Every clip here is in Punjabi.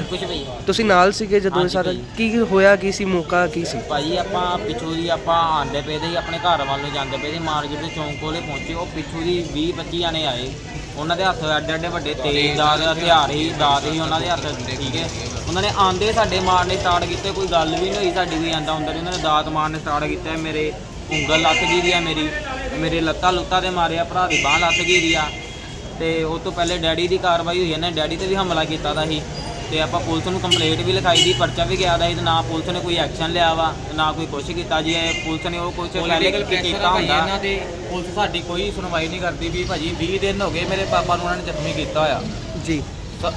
ਕੁਝ ਭਾਈ ਤੁਸੀਂ ਨਾਲ ਸੀਗੇ ਜਦੋਂ ਇਹ ਹਾਂਜੀ ਸਾਰਾ ਭਾਈ। ਕੀ ਹੋਇਆ ਕੀ ਸੀ ਮੌਕਾ ਕੀ ਸੀ? ਭਾਈ ਆਪਾਂ ਪਿੱਛੋਂ ਦੀ ਆਪਾਂ ਆਂਦੇ ਪਏ ਦੇ ਆਪਣੇ ਘਰ ਵੱਲ ਨੂੰ ਜਾਂਦੇ ਪਏ ਦੇ ਮਾਰਕੀਟ ਦੇ ਚੌਂਕ ਕੋਲੇ ਪਹੁੰਚੇ। ਉਹ ਪਿੱਛੋਂ ਦੀ 20 25 ਜਣੇ ਆਏ। ਉਹਨਾਂ ਦੇ ਹੱਥ ਐਡੇ ਐਡੇ ਵੱਡੇ ਤੇਜ਼ ਦਾਦ ਹਥਿਆਰ ਹੀ ਦਾਦ ਹੀ ਉਹਨਾਂ ਦੇ ਹੱਥ ਠੀਕ ਹੈ। ਉਹਨਾਂ ਨੇ ਆਂਦੇ ਸਾਡੇ ਮਾਰਨੇ ਸਟਾਰਟ ਕੀਤੇ ਕੋਈ ਗੱਲ ਵੀ ਨਹੀਂ ਹੋਈ ਸਾਡੀ ਵੀ ਆਂਦਾ ਹੁੰਦਾ ਉਹਨਾਂ ਨੇ ਦਾਤ ਮਾਰਨੇ ਸਟਾਰਟ ਕੀਤੇ ਮੇਰੇ ਉਂਗਲ ਲੱਤ ਗਈ ਦੀ ਆ ਮੇਰੀ। ਮੇਰੇ ਲੱਤਾਂ ਲੁੱਤਾਂ ਦੇ ਮਾਰਿਆ ਭਰਾ ਦੀ ਬਾਹ ਲੱਤ ਗਈ ਦੀ ਆ। ਤੇ ਉਹ ਤੋਂ ਪਹਿਲੇ ਡੈਡੀ ਦੀ ਕਾਰਵਾਈ ਹੋਈ ਇਹਨੇ ਡੈਡੀ ਤੇ ਵੀ ਹਮਲਾ ਕੀਤਾ ਦਾ ਸੀ। ਤੇ ਆਪਾਂ ਪੁਲਿਸ ਨੂੰ ਕੰਪਲੇਂਟ ਵੀ ਲਿਖਾਈ ਦੀ ਪਰਚਾ ਵੀ ਗਿਆ ਦਾ ਸੀ ਤੇ ਨਾ ਪੁਲਿਸ ਨੇ ਕੋਈ ਐਕਸ਼ਨ ਲਿਆ ਵਾ ਤੇ ਨਾ ਕੋਈ ਕੁਛ ਕੀਤਾ। ਜੀ ਇਹ ਪੁਲਿਸ ਨੇ ਉਹ ਕੁਛ ਪਹਿਲੇ ਪ੍ਰੈਸ਼ਰ ਕੀਤਾ ਆ ਭਾਈ ਹੁੰਦਾ ਇਹਨਾਂ ਦੇ ਪੁਲਿਸ ਸਾਡੀ ਕੋਈ ਸੁਣਵਾਈ ਨਹੀਂ ਕਰਦੀ ਵੀ ਭਾਜੀ 20 ਦਿਨ ਹੋ ਗਏ ਮੇਰੇ ਪਾਪਾ ਨੂੰ ਉਹਨਾਂ ਨੇ ਜ਼ਖਮੀ ਕੀਤਾ ਹੋਇਆ। ਜੀ। ਸ-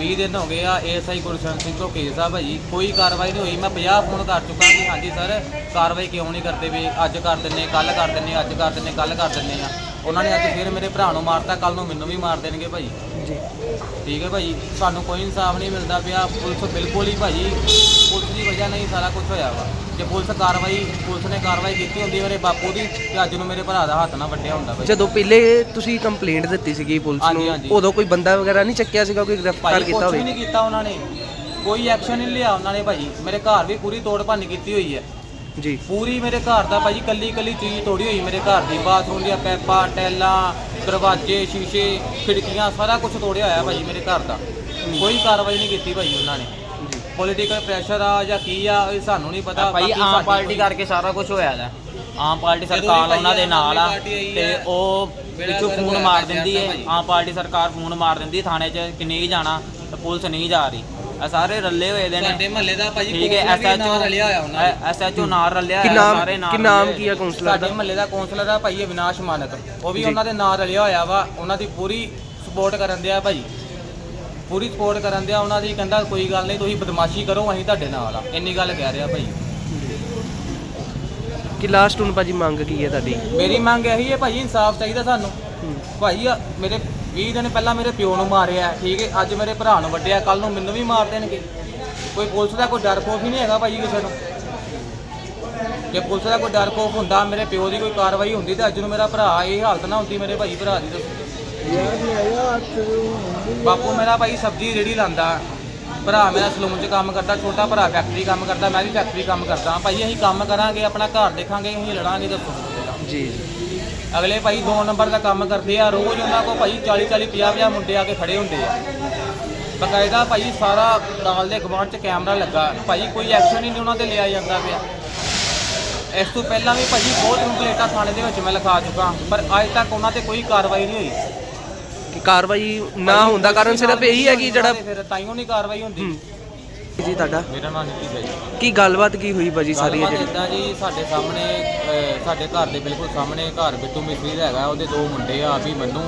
20 ਦਿਨ ਹੋ ਗਏ ਆ ਏਐਸਆਈ ਗੁਰਸ਼ਰਨ ਸਿੰਘ ਤੋਂ ਕੇਸ ਆ ਭਾਜੀ। ਕੋਈ ਕਾਰਵਾਈ ਨਹੀਂ ਹੋਈ ਮੈਂ 50 ਫੋਨ ਕਰ ਚੁੱਕਾ ਕਿ ਹਾਂਜੀ ਸਰ ਕਾਰਵਾਈ ਕਿਉਂ ਨਹੀਂ ਕਰਦੇ ਵੀ ਅੱਜ ਕਰ ਦਿੰਨੇ ਕੱਲ ਕਰ ਦਿੰਨੇ ਅੱਜ ਕਰ ਦਿੰਨੇ ਕੱਲ ਕਰ ਦਿੰਨੇ ਆ। ਉਹਨਾਂ ਨੇ ਅੱਜ ਫਿਰ ਮੇਰੇ ਭਰਾ ਨੂੰ ਮਾਰਤਾ ਕੱਲ ਨੂੰ ਮੈਨੂੰ ਵੀ ਮਾਰ ਦੇਣਗੇ ਭਾਜੀ। ਜੀ ਠੀਕ ਹੈ ਭਾਜੀ ਸਾਨੂੰ ਕੋਈ ਇਨਸਾਫ ਨਹੀਂ ਮਿਲਦਾ ਪਿਆ ਪੁਲਿਸ ਬਿਲਕੁਲ ਹੀ ਭਾਜੀ ਪੁਲਿਸ ਦੀ ਵਜ੍ਹਾ ਨਾਲ ਹੀ ਸਾਰਾ ਕੁਝ ਹੋਇਆ ਵਾ। ਜੇ ਪੁਲਿਸ ਕਾਰਵਾਈ ਪੁਲਿਸ ਨੇ ਕਾਰਵਾਈ ਕੀਤੀ ਹੁੰਦੀ ਮੇਰੇ ਬਾਪੂ ਦੀ ਤੇ ਅੱਜ ਨੂੰ ਮੇਰੇ ਭਰਾ ਦਾ ਹੱਥ ਨਾ ਵੱਡਿਆ ਹੁੰਦਾ ਭਾਜੀ ਜਦੋਂ ਪਹਿਲੇ ਤੁਸੀਂ ਕੰਪਲੇਂਟ ਦਿੱਤੀ ਸੀਗੀ ਪੁਲਿਸ ਹਾਂਜੀ, ਨੂੰ। ਉਦੋਂ ਕੋਈ ਬੰਦਾ ਵਗੈਰਾ ਨਹੀਂ ਚੱਕਿਆ ਸੀਗਾ ਕੋਈ ਗ੍ਰਿਫਤਾਰ ਭਾਈ ਕੀਤਾ ਕੁਝ ਵੀ ਹੋਵੇ ਨਹੀਂ ਕੀਤਾ ਉਹਨਾਂ ਨੇ। ਕੋਈ ਐਕਸ਼ਨ ਨਹੀਂ ਲਿਆ ਉਹਨਾਂ ਨੇ ਭਾਜੀ ਮੇਰੇ ਘਰ ਵੀ ਪੂਰੀ ਤੋੜ ਭੰਨ ਕੀਤੀ ਹੋਈ ਹੈ। ਜੀ। ਪੂਰੀ ਮੇਰੇ ਘਰ ਦਾ ਭਾਜੀ ਕੱਲੀ ਕੱਲੀ ਚੀਜ਼ ਤੋੜੀ ਹੋਈ ਮੇਰੇ ਘਰ ਦੀ। ਬਾਥਰੂਮ ਦੀਆਂ ਪੈਪਾਂ ਟੈਲਾਂ ਦਰਵਾਜ਼ੇ ਸ਼ੀਸ਼ੇ ਖਿੜਕੀਆਂ ਸਾਰਾ ਕੁਝ ਤੋੜਿਆ ਹੋਇਆ ਭਾਜੀ ਮੇਰੇ ਘਰ ਦਾ। ਕੋਈ ਕਾਰਵਾਈ ਨਹੀਂ ਕੀਤੀ ਭਾਜੀ ਉਹਨਾਂ ਨੇ। ਪੋਲੀਟੀਕਲ ਪ੍ਰੈਸ਼ਰ ਆ ਜਾਂ ਕੀ ਆ ਇਹ ਸਾਨੂੰ ਨਹੀਂ ਪਤਾ ਭਾਈ ਬਾਕੀ ਆਮ ਸਾਡੀ ਪਾਰਟੀ ਕੋਈ- ਕਰਕੇ ਸਾਰਾ ਕੁਝ ਹੋਇਆ ਦਾ। ਆਮ ਪਾਰਟੀ ਜਦੋਂ ਵੀ ਸਰਕਾਰ ਭਾਈ ਉਹਨਾਂ ਦੇ ਨਾਲ ਆ ਆਮ ਪਾਰਟੀ ਆਈ ਤੇ ਹੈ, ਉਹ ਪਿੱਛੋਂ ਫੋਨ ਹੋਇਆ ਮਾਰ ਦਿੰਦੀ ਹੈ। ਭਾਈ। ਆਮ ਪਾਰਟੀ ਸਰਕਾਰ ਫੋਨ ਮਾਰ ਦਿੰਦੀ ਹੈ ਥਾਣੇ 'ਚ ਕਿ ਨਹੀਂ ਜਾਣਾ ਤੇ ਪੁਲਿਸ ਨਹੀਂ ਜਾ ਰਹੀ। ਇਹ ਸਾਰੇ ਰੱਲੇ ਹੋਏ ਦੇ ਸਾਡੇ ਨੇ ਮਹੱਲੇ ਦਾ ਭਾਜੀ ਠੀਕ ਹੈ ਐਸਐਚਓ ਰਲਿਆ ਹੋਇਆ ਉਹਨਾਂ ਦੇ ਐਸਐਚਓ ਨਾਲ ਰਲਿਆ ਕੀ ਹੋਇਆ, ਨਾਮ ਸਾਰੇ ਨਾਲ ਕੀ ਨਾਮ ਰਲੇ ਕੀ ਆ ਕਾਉਂਸਲਰ ਸਾਡੇ ਦਾ? ਮਹੱਲੇ ਦਾ ਕਾਉਂਸਲਰ ਆ ਭਾਈ ਅਵਿਨਾਸ਼ ਮਾਨਕ। ਉਹ ਵੀ। ਉਹਨਾਂ ਦੇ ਨਾਂ ਰਲਿਆ ਹੋਇਆ ਵਾ ਉਹਨਾਂ ਦੀ ਪੂਰੀ ਸਪੋਰਟ ਕਰਨ ਦਿਆ ਭਾਈ। ਪੂਰੀ ਸਪੋਰਟ ਕਰਨ ਦਿਆ ਉਹਨਾਂ ਦੀ ਕਹਿੰਦਾ ਕੋਈ ਗੱਲ ਨਹੀਂ ਤੁਸੀਂ ਬਦਮਾਸ਼ੀ ਕਰੋ ਅਸੀਂ ਤੁਹਾਡੇ ਨਾਲ ਆ। ਇੰਨੀ ਗੱਲ ਕਹਿ ਰਿਹਾ ਭਾਈ। ਕਿ ਲਾਸਟ ਹੁਣ ਭਾਜੀ ਮੰਗ ਕੀ ਹੈ ਤੁਹਾਡੀ? ਮੇਰੀ ਮੰਗ ਇਹੀ ਹੈ ਭਾਈ ਇਨਸਾਫ ਚਾਹੀਦਾ ਸਾਨੂੰ। ਭਾਈ ਆ ਮੇਰੇ 20 ਦਿਨ ਪਹਿਲਾਂ ਮੇਰੇ ਪਿਓ ਨੂੰ ਮਾਰਿਆ, ਠੀਕ ਹੈ? ਅੱਜ ਮੇਰੇ ਭਰਾ ਨੂੰ ਵੱਢਿਆ ਕੱਲ ਨੂੰ ਮੈਨੂੰ ਵੀ ਮਾਰ ਦੇਣਗੇ। ਕੋਈ ਪੁਲਿਸ ਦਾ ਕੋਈ ਡਰ ਖੋਫ ਹੀ ਨਹੀਂ ਹੈਗਾ ਭਾਈ ਕਿਸੇ ਨੂੰ? ਜੇ ਪੁਲਿਸ ਦਾ ਕੋਈ ਡਰ ਖੋਫ ਹੁੰਦਾ, ਮੇਰੇ ਪਿਓ ਦੀ ਕੋਈ ਕਾਰਵਾਈ ਹੁੰਦੀ ਤੇ ਅੱਜ ਨੂੰ ਮੇਰਾ ਭਰਾ ਇਹ ਹਾਲਤ ਨਾ ਹੁੰਦੀ ਮੇਰੇ ਭਾਈ ਭਰਾ ਦੀ ਦੱਸੋ ਬਾਪੂ, ਮੇਰਾ ਭਾਈ ਸਬਜ਼ੀ ਰੇੜੀ ਲਾਂਦਾ। ਭਰਾ ਮੇਰਾ ਸਲੂਨ 'ਚ ਕੰਮ ਕਰਦਾ, ਛੋਟਾ ਭਰਾ ਫੈਕਟਰੀ ਕੰਮ ਕਰਦਾ, ਮੈਂ ਵੀ ਫੈਕਟਰੀ ਕੰਮ ਕਰਦਾ। ਭਾਈ, ਅਸੀਂ ਕੰਮ ਕਰਾਂਗੇ, ਆਪਣਾ ਘਰ ਦੇਖਾਂਗੇ, ਅਸੀਂ ਲੜਾਂਗੇ, ਦੱਸੋ। ਜੀ। ਅਗਲੇ ਭਾਈ 2 ਨੰਬਰ ਦਾ ਕੰਮ ਕਰਦੇ ਆ ਰੋਜ਼ ਉਹਨਾਂ ਕੋਲ ਭਾਈ 40 40 50 50 ਮੁੰਡੇ ਆ ਕੇ ਖੜੇ ਹੁੰਦੇ ਆ। ਬਕਾਇਦਾ ਭਾਈ ਸਾਰਾ ਨਾਲ ਦੇ ਗਵਾਂਢ 'ਚ ਕੈਮਰਾ ਲੱਗਾ ਭਾਈ ਕੋਈ ਐਕਸ਼ਨ ਹੀ ਨਹੀਂ ਉਹਨਾਂ ਤੇ ਲਿਆ ਜਾਂਦਾ ਪਿਆ। ਇਸ ਤੋਂ ਪਹਿਲਾਂ ਵੀ ਭਾਜੀ ਬਹੁਤ ਕੰਪਲੇਂਟਾਂ ਥਾਣੇ ਦੇ ਵਿੱਚ ਮੈਂ ਲਿਖਾ ਚੁੱਕਾ ਪਰ ਅੱਜ ਤੱਕ ਉਹਨਾਂ ਤੇ ਕੋਈ ਕਾਰਵਾਈ ਨਹੀਂ ਹੋਈ। ਕਿ ਕਾਰਵਾਈ ਨਾ ਹੋਣ ਦਾ ਕਾਰਨ ਸਿਰਫ ਇਹੀ ਹੈ ਕਿ ਜਿਹੜਾ ਫਿਰ ਤਾਈਓ ਨਹੀਂ ਕਾਰਵਾਈ ਹੁੰਦੀ। ਜੀ ਤੁਹਾਡਾ? ਮੇਰਾ ਨਾਮ ਨਿੱਕੀ ਹੈ ਜੀ। ਕੀ ਗੱਲਬਾਤ ਕੀ ਹੋਈ ਭਾਜੀ ਸਾਰੀ ਇਹ ਗੱਲਬਾਤ ਜਿਹੜੀ ਜੀ ਸਾਡੇ ਸਾਹਮਣੇ ਅਹ, ਸਾਡੇ ਘਰ ਦੇ ਬਿਲਕੁਲ ਸਾਹਮਣੇ ਘਰ ਬਿੱਟੂ ਮਿਸਰੀ ਦਾ ਹੈਗਾ ਉਹਦੇ ਦੋ ਮੁੰਡੇ ਆ ਵੀ ਮੰਨੂ।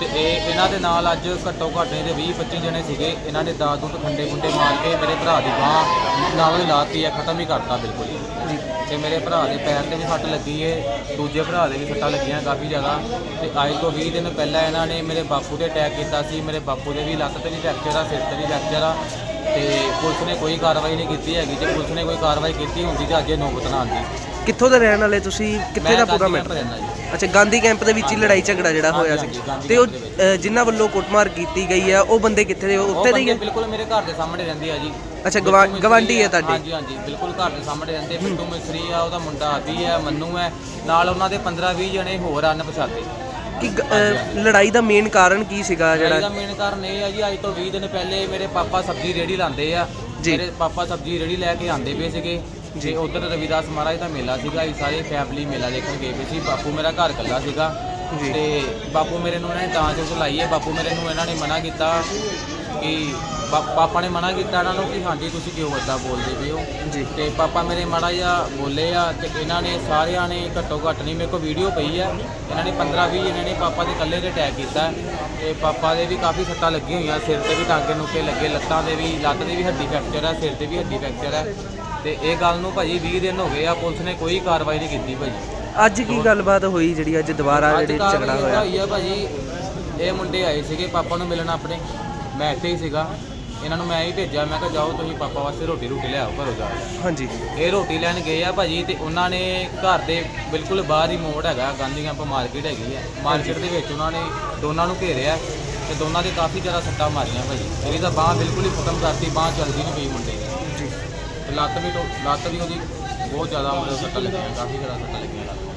ਤੇ ਇਹ ਇਹਨਾਂ ਦੇ ਨਾਲ ਅੱਜ ਘੱਟੋ ਘੱਟ ਤੇ 20 25 ਜਣੇ ਸੀਗੇ। ਇਹਨਾਂ ਨੇ ਦਾਦ ਦੂਤ ਖੰਡੇ ਖੁੰਡੇ ਮਾਰ ਕੇ ਮੇਰੇ ਭਰਾ ਦੀ ਬਾਹ ਨਾਲ ਲਾਤੀ ਹੈ ਖਤਮ ਹੀ ਕਰਤਾ ਬਿਲਕੁਲ। ਹੀ ਤੇ ਮੇਰੇ ਭਰਾ ਦੇ ਪੈਰ ਤੇ ਵੀ ਸੱਟ ਲੱਗੀ ਏ ਦੂਜੇ ਭਰਾ ਦੇ ਵੀ ਸੱਟਾਂ ਲੱਗੀਆਂ ਕਾਫੀ ਜ਼ਿਆਦਾ। ਤੇ ਅੱਜ ਤੋਂ 20 ਦਿਨ ਪਹਿਲਾਂ ਇਹਨਾਂ ਨੇ ਮੇਰੇ ਬਾਪੂ ਤੇ ਅਟੈਕ ਕੀਤਾ ਸੀ ਮੇਰੇ ਬਾਪੂ ਦੇ ਵੀ ਲੱਤ ਤੇ ਵੀ ਫ੍ਰੈਕਚਰ ਆ ਸਿਰ ਤੇ ਵੀ ਫ੍ਰੈਕਚਰ ਆ। ਤੇ ਪੁਲਿਸ ਨੇ ਕੋਈ ਕਾਰਵਾਈ ਨਹੀਂ ਕੀਤੀ ਹੈਗੀ। ਜੇ ਪੁਲਿਸ ਨੇ ਕੋਈ ਕਾਰਵਾਈ ਕੀਤੀ ਹੁੰਦੀ ਤਾਂ ਇਹ ਨੌਬਤ ਨਾ ਆਉਂਦੀ। ਕਿੱਥੋਂ ਦੇ ਰਹਿਣ ਵਾਲੇ ਤੁਸੀਂ? ਕਿੱਥੇ ਦਾ ਪੂਰਾ ਮੈਂ ਮੈਟਰ? ਰਹਿਣਾ ਜੀ ਅੱਛਾ ਗਾਂਧੀ ਕੈਂਪ ਦੇ ਵਿੱਚ ਹੀ ਲੜਾਈ ਝਗੜਾ ਜਿਹੜਾ ਹੋਇਆ ਹਾਂਜੀ, ਸੀ ਗਾਂਧੀ ਤੇ ਉਹ ਅ, ਜਿਨ੍ਹਾਂ ਵੱਲੋਂ ਕੁੱਟਮਾਰ ਕੀਤੀ ਗਈ ਹੈ ਉਹ ਬੰਦੇ ਕਿੱਥੇ ਦੇ ਉਹ ਉੱਥੇ ਦੇ ਹੀ ਬੰਦੇ ਹੈ? ਬਿਲਕੁਲ ਮੇਰੇ ਘਰ ਦੇ ਸਾਹਮਣੇ ਰਹਿੰਦੇ ਆ ਜੀ। ਅੱਛਾ, ਗਵਾ- ਬਿੱਟੂ ਮਿਸਤਰੀ ਗਵਾਂਢੀ ਹੈ ਤੁਹਾਡੇ? ਹਾਂਜੀ ਹਾਂਜੀ ਬਿਲਕੁਲ ਘਰ ਦੇ ਸਾਹਮਣੇ ਰਹਿੰਦੇ। ਬਿੱਟੂ ਮਿਸਰੀ ਆ ਉਹਦਾ ਮੁੰਡਾ ਆਦੀ ਹੈ ਮੰਨੂ ਹੈ ਨਾਲ ਉਹਨਾਂ ਦੇ 15 20 ਜਣੇ ਹੋਰ ਅਨ ਪਛਾਤੇ ਕਿ ਅ, ਲੜਾਈ ਦਾ ਮੇਨ ਕਾਰਨ ਕੀ ਸੀਗਾ ਇਹਦਾ ਜਿਹੜਾ ਮੇਨ ਕਾਰਨ ਇਹ ਆ ਜੀ ਅੱਜ ਤੋਂ 20 ਦਿਨ ਪਹਿਲੇ ਮੇਰੇ ਪਾਪਾ ਸਬਜ਼ੀ ਰੇੜੀ ਲਾਉਂਦੇ ਆ ਜੀ। ਮੇਰੇ ਪਾਪਾ ਸਬਜ਼ੀ ਰੇੜੀ ਲੈ ਕੇ ਆਂਦੇ ਪਏ ਸੀਗੇ ਜੀ। ਤੇ ਉਧਰ ਰਵਿਦਾਸ ਮਹਾਰਾਜ ਦਾ ਮੇਲਾ ਸੀਗਾ ਅਸੀਂ ਸਾਰੇ ਫੈਮਿਲੀ ਮੇਲਾ ਦੇਖਣ ਗਏ ਪਏ ਸੀ ਬਾਪੂ ਮੇਰਾ ਘਰ ਇਕੱਲਾ ਸੀਗਾ ਜੀ। ਤੇ ਬਾਪੂ ਮੇਰੇ ਨੂੰ ਇਹਨਾਂ ਨੇ ਤਾਂ ਚੋਂ ਲਾਈ ਹੈ ਬਾਪੂ ਮੇਰੇ ਨੂੰ ਇਹਨਾਂ ਨੇ ਮਨਾ ਕੀਤਾ ਕਿ ਪਾ- ਪਾਪਾ ਨੇ ਮਨਾ ਕੀਤਾ ਇਹਨਾਂ ਨੂੰ ਕਿ ਹਾਂਜੀ ਤੁਸੀਂ ਕਿਉਂ ਏਦਾਂ ਬੋਲਦੇ ਪਏ ਹੋ? ਜੀ। ਤੇ ਪਾਪਾ ਮੇਰੇ ਮਾੜਾ ਜਿਹਾ ਬੋਲੇ ਆ ਤੇ ਇਹਨਾਂ ਨੇ ਸਾਰਿਆਂ ਨੇ ਘੱਟੋ ਘੱਟ ਨਹੀਂ ਮੇਰੇ ਕੋਲ ਵੀਡੀਓ ਪਈ ਆ। ਇਹਨਾਂ ਨੇ 15 20 ਇਹਨਾਂ ਨੇ ਪਾਪਾ ਦੇ ਇਕੱਲੇ ਤੇ ਅਟੈਕ ਕੀਤਾ। ਤੇ ਪਾਪਾ ਦੇ ਵੀ ਕਾਫੀ ਸੱਟਾਂ ਲੱਗੀਆਂ ਹੋਈਆਂ ਸਿਰ ਤੇ ਵੀ ਟਾਂਕੇ ਨੁਕੇ ਲੱਗੇ ਲੱਤਾਂ ਦੇ ਵੀ ਲੱਤ ਦੇ ਵੀ ਹੱਡੀ ਫ੍ਰੈਕਚਰ ਆ ਸਿਰ ਤੇ ਵੀ ਹੱਡੀ ਫ੍ਰੈਕਚਰ ਆ। ਤੇ ਇਹ ਗੱਲ ਨੂੰ ਭਾਜੀ 20 ਦਿਨ ਹੋ ਗਏ ਆ ਪੁਲਿਸ ਨੇ ਕੋਈ ਕਾਰਵਾਈ ਨਹੀਂ ਕੀਤੀ ਭਾਜੀ। ਅੱਜ ਕੀ ਗੱਲਬਾਤ ਹੋਈ ਜਿਹੜੀ ਅੱਜ ਦੁਬਾਰਾ ਅੱਜ ਜਿਹੜੀ ਝਗੜਾ ਹੋਇਆ? ਭਾਜੀ ਇਹ ਮੁੰਡੇ ਆਏ ਸੀਗੇ ਪਾਪਾ ਨੂੰ ਮਿਲਣ ਆਪਣੇ। ਮੈਂ ਇੱਥੇ ਹੀ ਸੀਗਾ। ਇਹਨਾਂ ਨੂੰ ਮੈਂ ਹੀ ਭੇਜਿਆ ਮੈਂ ਕਿਹਾ ਜਾਓ ਤੁਸੀਂ ਪਾਪਾ ਵਾਸਤੇ ਰੋਟੀ ਰੋਟੀ ਲੈ ਆਓ ਘਰੋਂ ਜਾ ਕੇ। ਹਾਂਜੀ। ਇਹ ਰੋਟੀ ਲੈਣ ਗਏ ਆ ਭਾਜੀ ਤੇ ਉਹਨਾਂ ਨੇ ਘਰ ਦੇ ਬਿਲਕੁਲ ਬਾਹਰ ਹੀ ਮੋੜ ਹੈਗਾ ਗਾਂਧੀ ਕੈਂਪ ਮਾਰਕੀਟ ਹੈਗੀ ਆ। ਮਾਰਕੀਟ ਦੇ ਵਿੱਚ ਉਹਨਾਂ ਨੇ ਦੋਨਾਂ ਨੂੰ ਘੇਰਿਆ ਤੇ ਦੋਨਾਂ ਦੇ ਕਾਫੀ ਜ਼ਿਆਦਾ ਸੱਟਾਂ ਮਾਰੀਆਂ ਭਾਈ ਇਹਦੀ ਤਾਂ ਬਾਹ ਬਿਲਕੁਲ ਹੀ ਖਤਮ ਕਰਤੀ ਬਾਹ ਚੱਲਦੀ ਨਹੀਂ ਪਈ ਮੁੰਡੇ ਦੀ। ਤੇ ਲੱਤ ਵੀ ਟੋ- ਲੱਤ ਵੀ ਉਹਦੀ ਬਹੁਤ ਜ਼ਿਆਦਾ ਮਤਲਬ ਸੱਟਾਂ ਲੱਗੀਆਂ ਕਾਫੀ ਜ਼ਿਆਦਾ ਸੱਟਾਂ ਲੱਗੀਆਂ। ਲੱਤ ਨੂੰ।